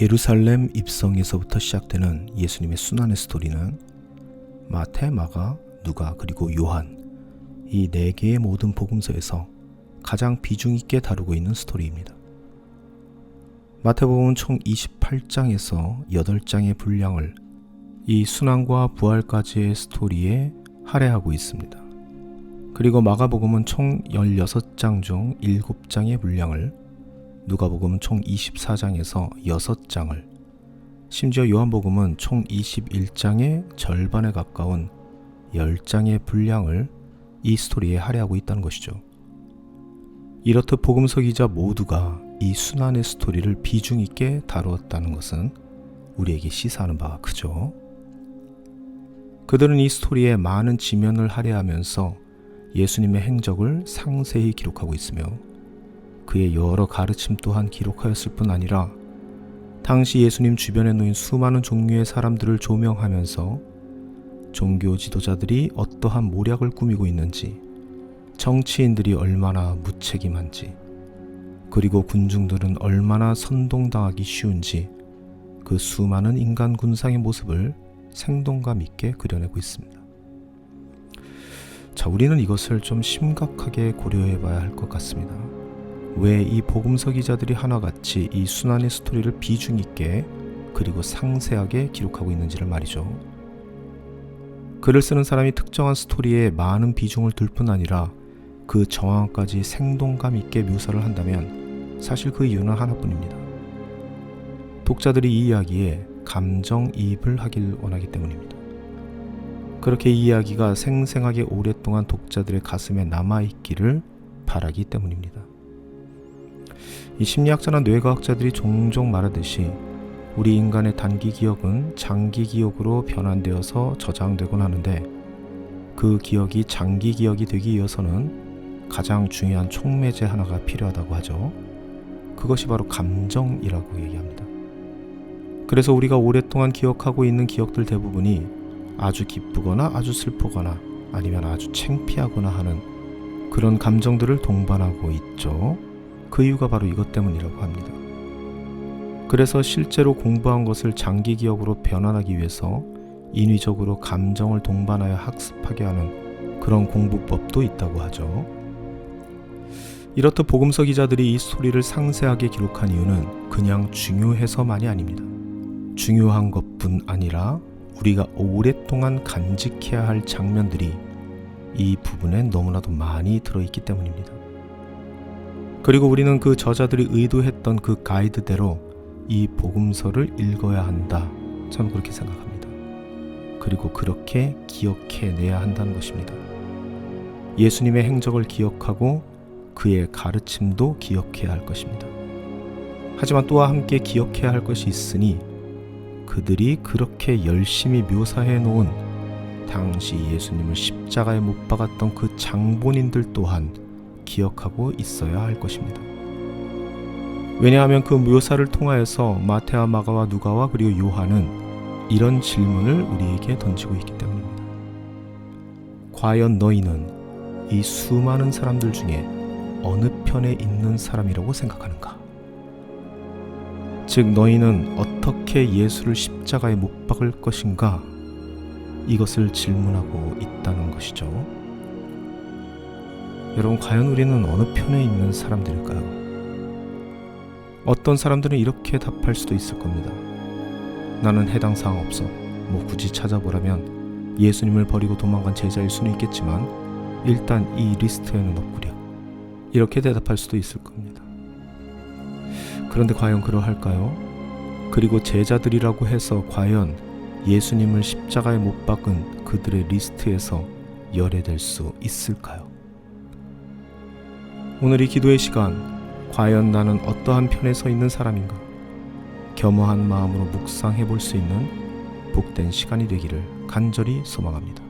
예루살렘 입성에서부터 시작되는 예수님의 순환의 스토리는 마태, 마가, 누가 그리고 요한 이 네 개의 모든 복음서에서 가장 비중 있게 다루고 있는 스토리입니다. 마태복음은 총 28장에서 8장의 분량을 이 순환과 부활까지의 스토리에 할애하고 있습니다. 그리고 마가복음은 총 16장 중 7장의 분량을 누가복음은 총 24장에서 6장을 심지어 요한복음은 총 21장의 절반에 가까운 10장의 분량을 이 스토리에 할애하고 있다는 것이죠. 이렇듯 복음서 기자 모두가 이 순환의 스토리를 비중 있게 다루었다는 것은 우리에게 시사하는 바가 크죠. 그들은 이 스토리에 많은 지면을 할애하면서 예수님의 행적을 상세히 기록하고 있으며 그의 여러 가르침 또한 기록하였을 뿐 아니라 당시 예수님 주변에 놓인 수많은 종류의 사람들을 조명하면서 종교 지도자들이 어떠한 모략을 꾸미고 있는지, 정치인들이 얼마나 무책임한지, 그리고 군중들은 얼마나 선동당하기 쉬운지 그 수많은 인간 군상의 모습을 생동감 있게 그려내고 있습니다. 자, 우리는 이것을 좀 심각하게 고려해 봐야 할 것 같습니다. 왜 이 복음서 기자들이 하나같이 이 순환의 스토리를 비중 있게 그리고 상세하게 기록하고 있는지를 말이죠. 글을 쓰는 사람이 특정한 스토리에 많은 비중을 둘 뿐 아니라 그 정황까지 생동감 있게 묘사를 한다면 사실 그 이유는 하나뿐입니다. 독자들이 이 이야기에 감정이입을 하길 원하기 때문입니다. 그렇게 이 이야기가 생생하게 오랫동안 독자들의 가슴에 남아있기를 바라기 때문입니다. 이 심리학자나 뇌과학자들이 종종 말하듯이 우리 인간의 단기 기억은 장기 기억으로 변환되어서 저장되곤 하는데 그 기억이 장기 기억이 되기 위해서는 가장 중요한 촉매제 하나가 필요하다고 하죠. 그것이 바로 감정이라고 얘기합니다. 그래서 우리가 오랫동안 기억하고 있는 기억들 대부분이 아주 기쁘거나 아주 슬프거나 아니면 아주 창피하거나 하는 그런 감정들을 동반하고 있죠. 그 이유가 바로 이것 때문이라고 합니다. 그래서 실제로 공부한 것을 장기 기억으로 변환하기 위해서 인위적으로 감정을 동반하여 학습하게 하는 그런 공부법도 있다고 하죠. 이렇듯 복음서 기자들이 이 스토리를 상세하게 기록한 이유는 그냥 중요해서만이 아닙니다. 중요한 것뿐 아니라 우리가 오랫동안 간직해야 할 장면들이 이 부분에 너무나도 많이 들어있기 때문입니다. 그리고 우리는 그 저자들이 의도했던 그 가이드대로 이 복음서를 읽어야 한다. 저는 그렇게 생각합니다. 그리고 그렇게 기억해내야 한다는 것입니다. 예수님의 행적을 기억하고 그의 가르침도 기억해야 할 것입니다. 하지만 또한 함께 기억해야 할 것이 있으니 그들이 그렇게 열심히 묘사해 놓은 당시 예수님을 십자가에 못 박았던 그 장본인들 또한 기억하고 있어야 할 것입니다. 왜냐하면 그 묘사를 통하여서 마테와 마가와 누가와 그리고 요한은 이런 질문을 우리에게 던지고 있기 때문입니다. 과연 너희는 이 수많은 사람들 중에 어느 편에 있는 사람이라고 생각하는가? 즉 너희는 어떻게 예수를 십자가에 못 박을 것인가? 이것을 질문하고 있다는 것이죠. 여러분 과연 우리는 어느 편에 있는 사람들일까요? 어떤 사람들은 이렇게 답할 수도 있을 겁니다. 나는 해당 사항 없어. 뭐 굳이 찾아보라면 예수님을 버리고 도망간 제자일 수는 있겠지만 일단 이 리스트에는 없구려. 이렇게 대답할 수도 있을 겁니다. 그런데 과연 그러할까요? 그리고 제자들이라고 해서 과연 예수님을 십자가에 못 박은 그들의 리스트에서 열애될 수 있을까요? 오늘 이 기도의 시간, 과연 나는 어떠한 편에 서 있는 사람인가? 겸허한 마음으로 묵상해 볼 수 있는 복된 시간이 되기를 간절히 소망합니다.